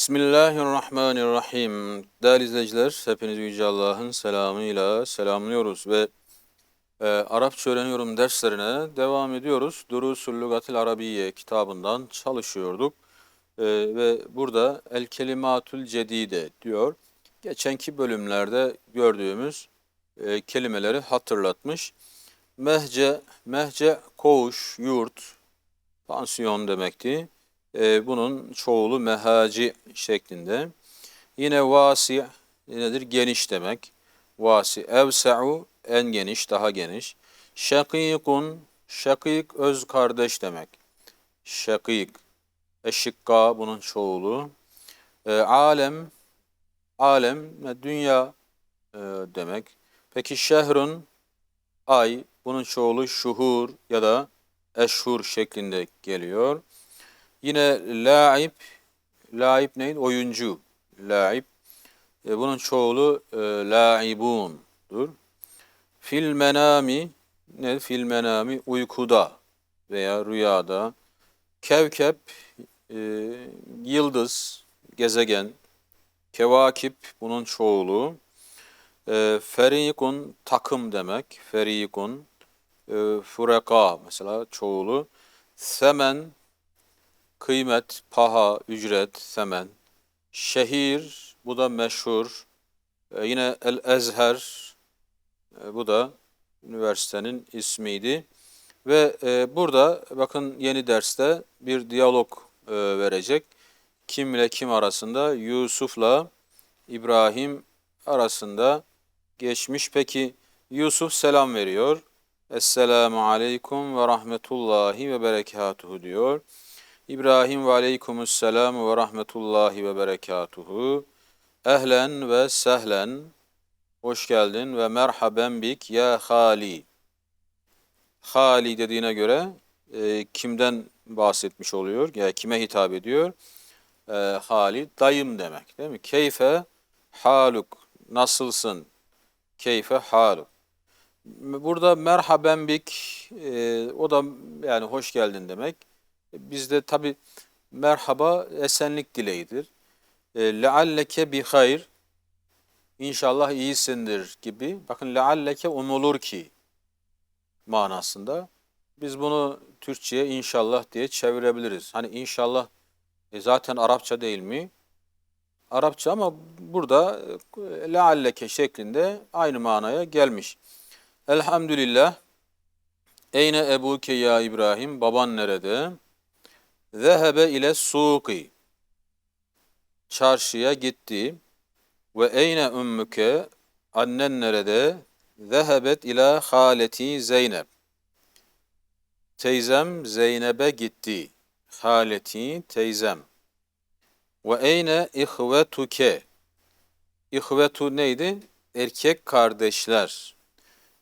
Bismillahirrahmanirrahim. Değerli izleyiciler, hepinizi Yüce Allah'ın selamıyla selamlıyoruz ve e, Arapça öğreniyorum derslerine devam ediyoruz. Durusul Lugatil Arabiye kitabından çalışıyorduk E, ve burada El Kelimatul Cedide diyor. Geçenki bölümlerde gördüğümüz e, kelimeleri hatırlatmış. Mehce, mehce koğuş, yurt, pansiyon demekti. E, bunun çoğulu mehaci şeklinde. Yine vasi nedir? Geniş demek. Vasi. Evse'u en geniş, daha geniş. Şakikun, şakik öz kardeş demek. Şakik. Eşikka bunun çoğulu. E, alem, alem dünya e, demek. Peki şehrun, ay bunun çoğulu şuhur ya da eşhur şeklinde geliyor. Yine laib, laib neydi? Oyuncu. Laib. E, bunun çoğulu e, laibundur. Fil menami ne? Fil menami uykuda veya rüyada. Kevkep e, yıldız, gezegen. Kevakip bunun çoğulu. E, ferikun takım demek. Ferikun. E, fureka mesela çoğulu. Semen kıymet, paha, ücret, semen. Şehir, bu da meşhur. E, yine El Ezher, e, bu da üniversitenin ismiydi. Ve e, burada bakın yeni derste bir diyalog e, verecek. Kim ile kim arasında? Yusuf'la İbrahim arasında geçmiş. Peki Yusuf selam veriyor. Esselamu aleyküm ve rahmetullahi ve berekatuhu diyor. İbrahim ve aleykümüsselam ve rahmetullahi ve berekatuhu. Ehlen ve sehlen. Hoş geldin ve merhaben bik ya hali. Hali dediğine göre e, kimden bahsetmiş oluyor? Yani kime hitap ediyor? E, hali dayım demek değil mi? Keyfe haluk. Nasılsın? Keyfe haluk. Burada merhaben bik e, o da yani hoş geldin demek. Bizde tabi merhaba esenlik dileğidir. E, lealleke bi hayr İnşallah iyisindir gibi. Bakın lealleke umulur ki manasında. Biz bunu Türkçe'ye inşallah diye çevirebiliriz. Hani inşallah e, zaten Arapça değil mi? Arapça ama burada e, lealleke şeklinde aynı manaya gelmiş. Elhamdülillah. Eyne ebuke ya İbrahim? Baban nerede? Zehebe ile suqi. Çarşıya gitti. Ve eyne ümmüke? Annen nerede? Zehebet ila haleti Zeynep. Teyzem Zeynep'e gitti. Haleti teyzem. Ve eyne ihvetuke? İhvetu neydi? Erkek kardeşler.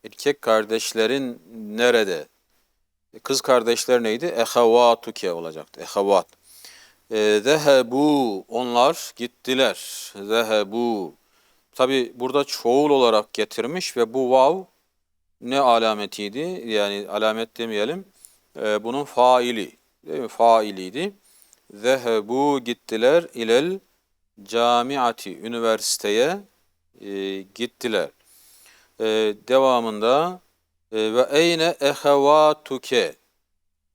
Erkek kardeşlerin nerede? Kız kardeşler neydi? Ehavatuke olacaktı. Ehavat. E, zehebu onlar gittiler. Zehebu. Tabi burada çoğul olarak getirmiş ve bu vav ne alametiydi? Yani alamet demeyelim. E, bunun faili. Değil mi? Failiydi. Zehebu gittiler ilel camiati. Üniversiteye e, gittiler. E, devamında e, ve eyne ehevatuke?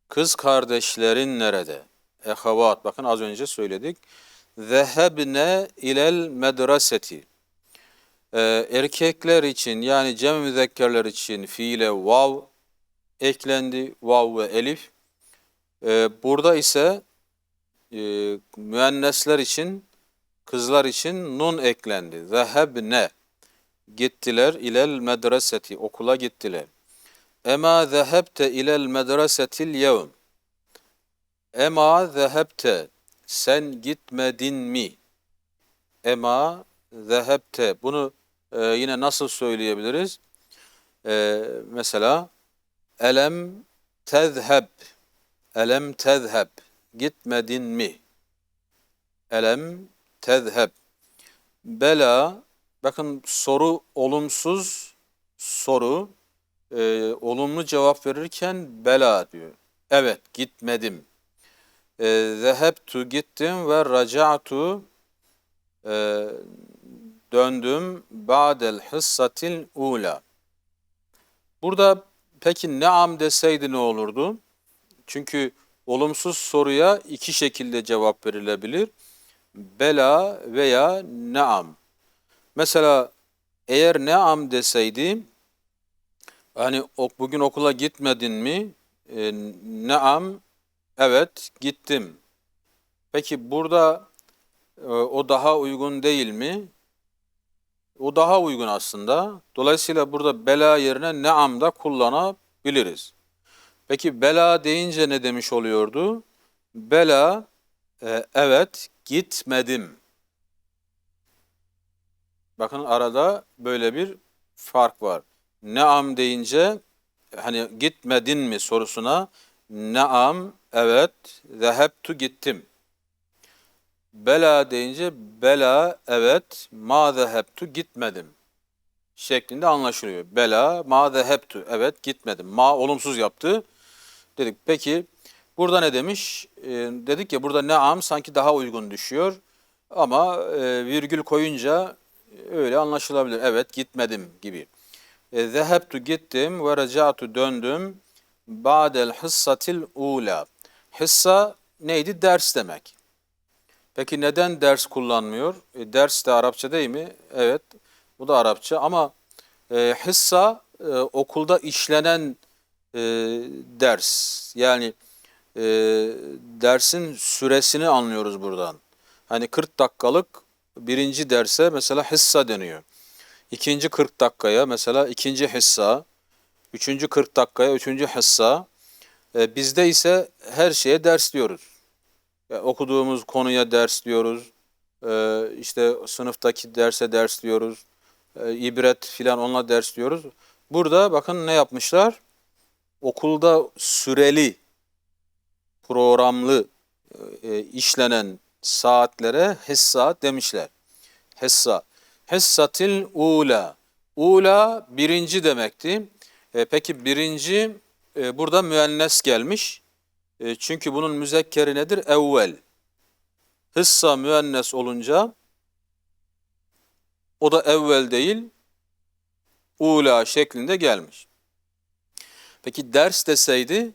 Kız kardeşlerin nerede? Ehevat. Bakın az önce söyledik. Zehebne ilel medreseti. Ee, erkekler için yani cem müzekkerler için fiile vav eklendi. Vav ve elif. Ee, burada ise e, müennesler için kızlar için nun eklendi. Zehebne gittiler ilel medreseti okula gittiler. Ema zehebte ilel medresetil yevm. Ema zehebte sen gitmedin mi? Ema zehebte bunu e, yine nasıl söyleyebiliriz? E, mesela elem tezheb elem tezheb gitmedin mi? Elem tezheb bela bakın soru olumsuz soru e, olumlu cevap verirken bela diyor. Evet gitmedim. E, zehebtu gittim ve raca'tu e, döndüm ba'del hıssatil ula. Burada peki neam deseydi ne olurdu? Çünkü olumsuz soruya iki şekilde cevap verilebilir. Bela veya neam. Mesela eğer neam deseydi ok- bugün okula gitmedin mi? E, neam evet gittim. Peki burada e, o daha uygun değil mi? O daha uygun aslında. Dolayısıyla burada bela yerine neam da kullanabiliriz. Peki bela deyince ne demiş oluyordu? Bela e, evet gitmedim. Bakın arada böyle bir fark var. Neam deyince hani gitmedin mi sorusuna neam evet zehebtu gittim. Bela deyince bela evet ma zehebtu gitmedim şeklinde anlaşılıyor. Bela ma zehebtu evet gitmedim. Ma olumsuz yaptı. Dedik peki burada ne demiş? Ee, dedik ya burada neam sanki daha uygun düşüyor. Ama e, virgül koyunca öyle anlaşılabilir. Evet gitmedim gibi. E, Zehebtu gittim ve recatu döndüm. Ba'del hıssatil ula. Hissa neydi? Ders demek. Peki neden ders kullanmıyor? E, ders de Arapça değil mi? Evet. Bu da Arapça ama e, hissa e, okulda işlenen e, ders. Yani e, dersin süresini anlıyoruz buradan. Hani 40 dakikalık birinci derse mesela hissa deniyor. İkinci 40 dakikaya mesela ikinci hissa, üçüncü 40 dakikaya üçüncü hissa. E, bizde ise her şeye ders diyoruz. Ya, okuduğumuz konuya ders diyoruz. E, işte sınıftaki derse ders diyoruz. E, ibret filan onunla ders diyoruz. Burada bakın ne yapmışlar? Okulda süreli, programlı e, işlenen saatlere hissa demişler. Hissa. Hissatil ula. Ula birinci demekti. E, peki birinci e, burada müennes gelmiş. E, çünkü bunun müzekkeri nedir? Evvel. Hissa müennes olunca o da evvel değil, ula şeklinde gelmiş. Peki ders deseydi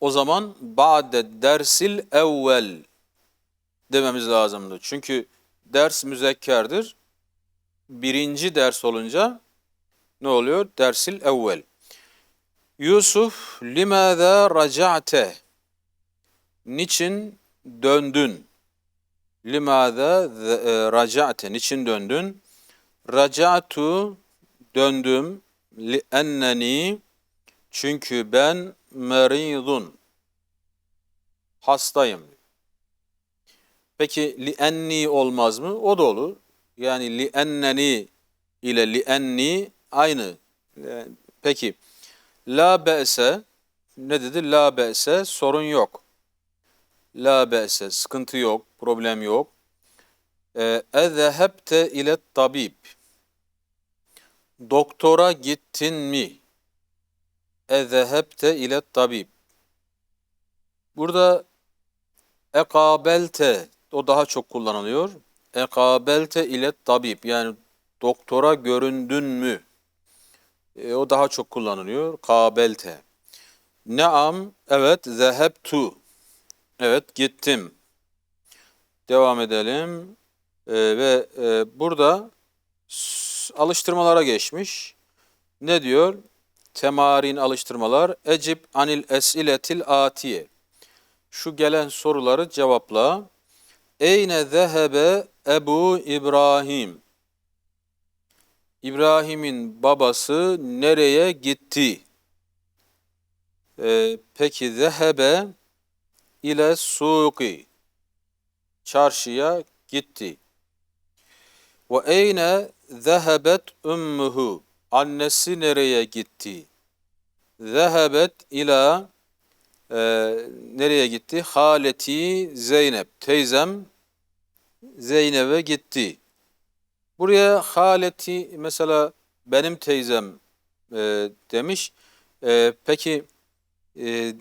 o zaman ba'de dersil evvel dememiz lazımdı. Çünkü ders müzekkerdir. Birinci ders olunca ne oluyor? Dersil evvel. Yusuf limâzâ raca'te Niçin döndün? E, raca'te Niçin döndün? Raca'tu döndüm li enneni çünkü ben meridun hastayım. Peki li enni olmaz mı? O da olur. Yani li enneni ile li enni aynı. Yani Peki la be'se ne dedi? La be'se sorun yok. La be'se sıkıntı yok, problem yok. Ee, Ezehebte ile tabib. Doktora gittin mi? Ezehebte ile tabib. Burada ekabelte o daha çok kullanılıyor. Ekabelte ile tabib yani doktora göründün mü? E, o daha çok kullanılıyor. Kabelte. Naam evet zehebtu. Evet gittim. Devam edelim. E, ve e, burada alıştırmalara geçmiş. Ne diyor? Temarin alıştırmalar. Ecib anil esiletil atiye. Şu gelen soruları cevapla. Eyne zehebe Ebu İbrahim? İbrahim'in babası nereye gitti? Ee, peki zehebe ile suki. Çarşıya gitti. Ve eyne zehebet ummuhu? Annesi nereye gitti? Zehebet ila e, nereye gitti? Haleti Zeynep. Teyzem Zeynep'e gitti. Buraya haleti mesela benim teyzem e, demiş. E, peki e,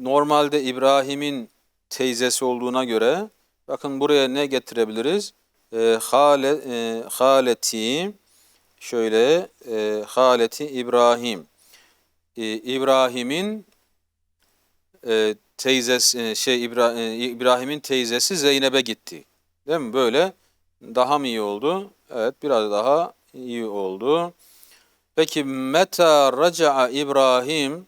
normalde İbrahim'in teyzesi olduğuna göre bakın buraya ne getirebiliriz? e, hale, e, haleti şöyle e, haleti İbrahim. E, İbrahim'in e, teyzesi e, şey e, İbrahim'in teyzesi Zeynep'e gitti. Değil mi? Böyle daha mı iyi oldu? Evet, biraz daha iyi oldu. Peki meta raca'a İbrahim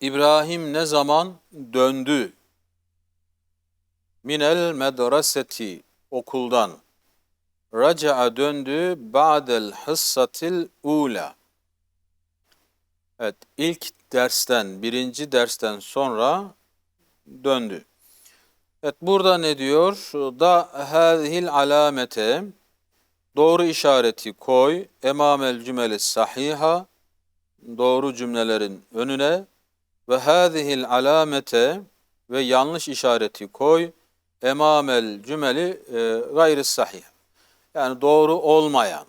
İbrahim ne zaman döndü? Minel medreseti okuldan. Raca'a döndü ba'del hıssatil ula. Evet, ilk dersten, birinci dersten sonra döndü. Evet, burada ne diyor? Da hâzihil alamete doğru işareti koy. Emamel cümle sahiha doğru cümlelerin önüne ve hâzihil alamete ve yanlış işareti koy. Emamel cümeli e, gayri sahih. Yani doğru olmayan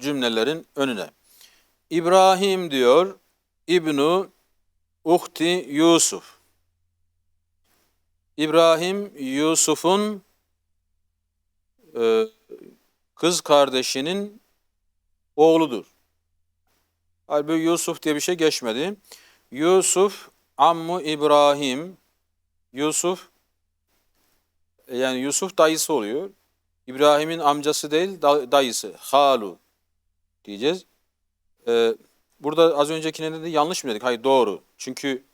cümlelerin önüne. İbrahim diyor İbnu Uhti Yusuf. İbrahim Yusuf'un e, kız kardeşinin oğludur. Halbuki Yusuf diye bir şey geçmedi. Yusuf ammu İbrahim. Yusuf yani Yusuf dayısı oluyor. İbrahim'in amcası değil da- dayısı. Halu diyeceğiz. Ee, burada az öncekine dedi yanlış mı dedik? Hayır doğru. Çünkü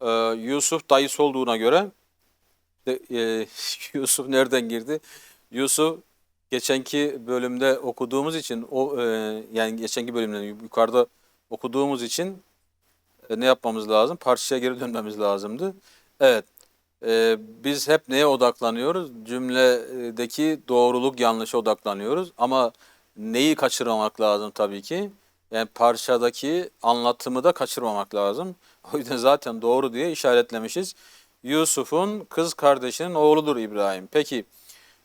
e, Yusuf dayısı olduğuna göre e, Yusuf nereden girdi? Yusuf geçenki bölümde okuduğumuz için o e, yani geçenki bölümden yukarıda okuduğumuz için e, ne yapmamız lazım? Parçaya geri dönmemiz lazımdı. Evet. e, biz hep neye odaklanıyoruz? Cümledeki doğruluk yanlışa odaklanıyoruz. Ama neyi kaçırmamak lazım tabii ki? Yani parçadaki anlatımı da kaçırmamak lazım. O yüzden zaten doğru diye işaretlemişiz. Yusuf'un kız kardeşinin oğludur İbrahim. Peki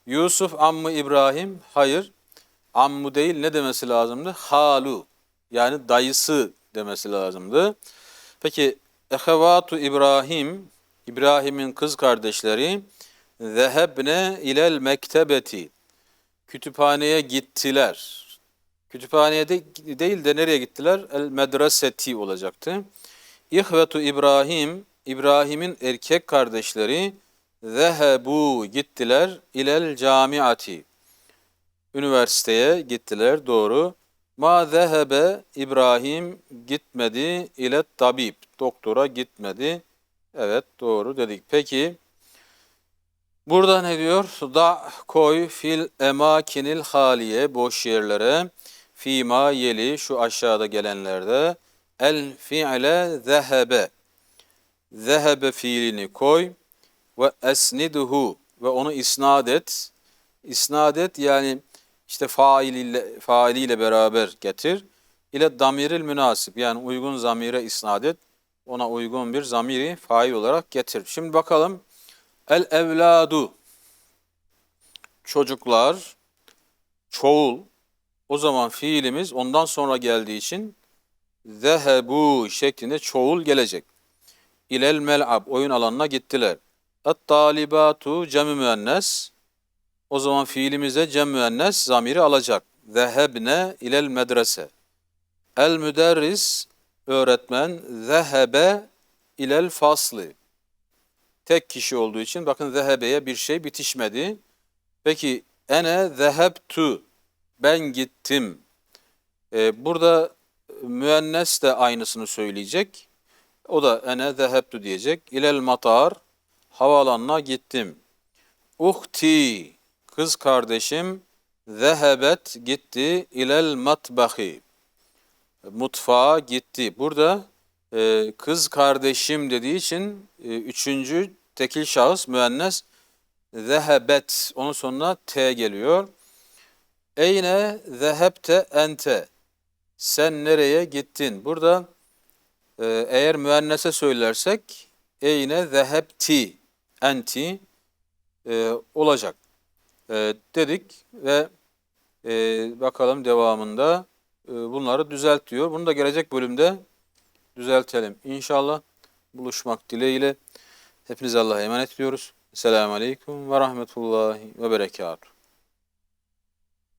Yusuf ammı İbrahim? Hayır. Ammu değil ne demesi lazımdı? Halu. Yani dayısı demesi lazımdı. Peki ehevatu İbrahim, İbrahim'in kız kardeşleri zehebne ilel mektebeti. Kütüphaneye gittiler. Kütüphaneye de, değil de nereye gittiler? El medreseti olacaktı. İhvetu İbrahim, İbrahim'in erkek kardeşleri zehebu gittiler ilel camiati. Üniversiteye gittiler doğru. Ma zehebe İbrahim gitmedi ile tabip. Doktora gitmedi. Evet doğru dedik. Peki burada ne diyor? Da koy fil emakinil haliye boş yerlere fima yeli şu aşağıda gelenlerde el fiile zehebe zehebe fiilini koy ve esniduhu ve onu isnad et. İsnad et yani işte failiyle, failiyle beraber getir. İle damiril münasip yani uygun zamire isnad et. Ona uygun bir zamiri fail olarak getir. Şimdi bakalım. El evladu çocuklar çoğul o zaman fiilimiz ondan sonra geldiği için zehebu şeklinde çoğul gelecek. İlel mel'ab oyun alanına gittiler. Et talibatu cem müennes o zaman fiilimize cem müennes zamiri alacak. Zehebne ilel medrese. El müderris öğretmen zehebe ilel fasli. Tek kişi olduğu için bakın zehebeye bir şey bitişmedi. Peki ene zehebtu ben gittim. Ee, burada müennes de aynısını söyleyecek. O da ene zehebtu diyecek. İlel matar havaalanına gittim. Uhti kız kardeşim zehebet gitti ilel matbahi mutfağa gitti. Burada e, kız kardeşim dediği için e, üçüncü tekil şahıs müennes zehebet onun sonuna t geliyor. Eyne zehebte ente sen nereye gittin? Burada e, eğer müennese söylersek eyne zehebti enti e, olacak e, dedik ve e, bakalım devamında e, bunları düzeltiyor. Bunu da gelecek bölümde düzeltelim. İnşallah buluşmak dileğiyle hepinize Allah'a emanet ediyoruz. Selamun Aleyküm ve Rahmetullahi ve Berekatuhu.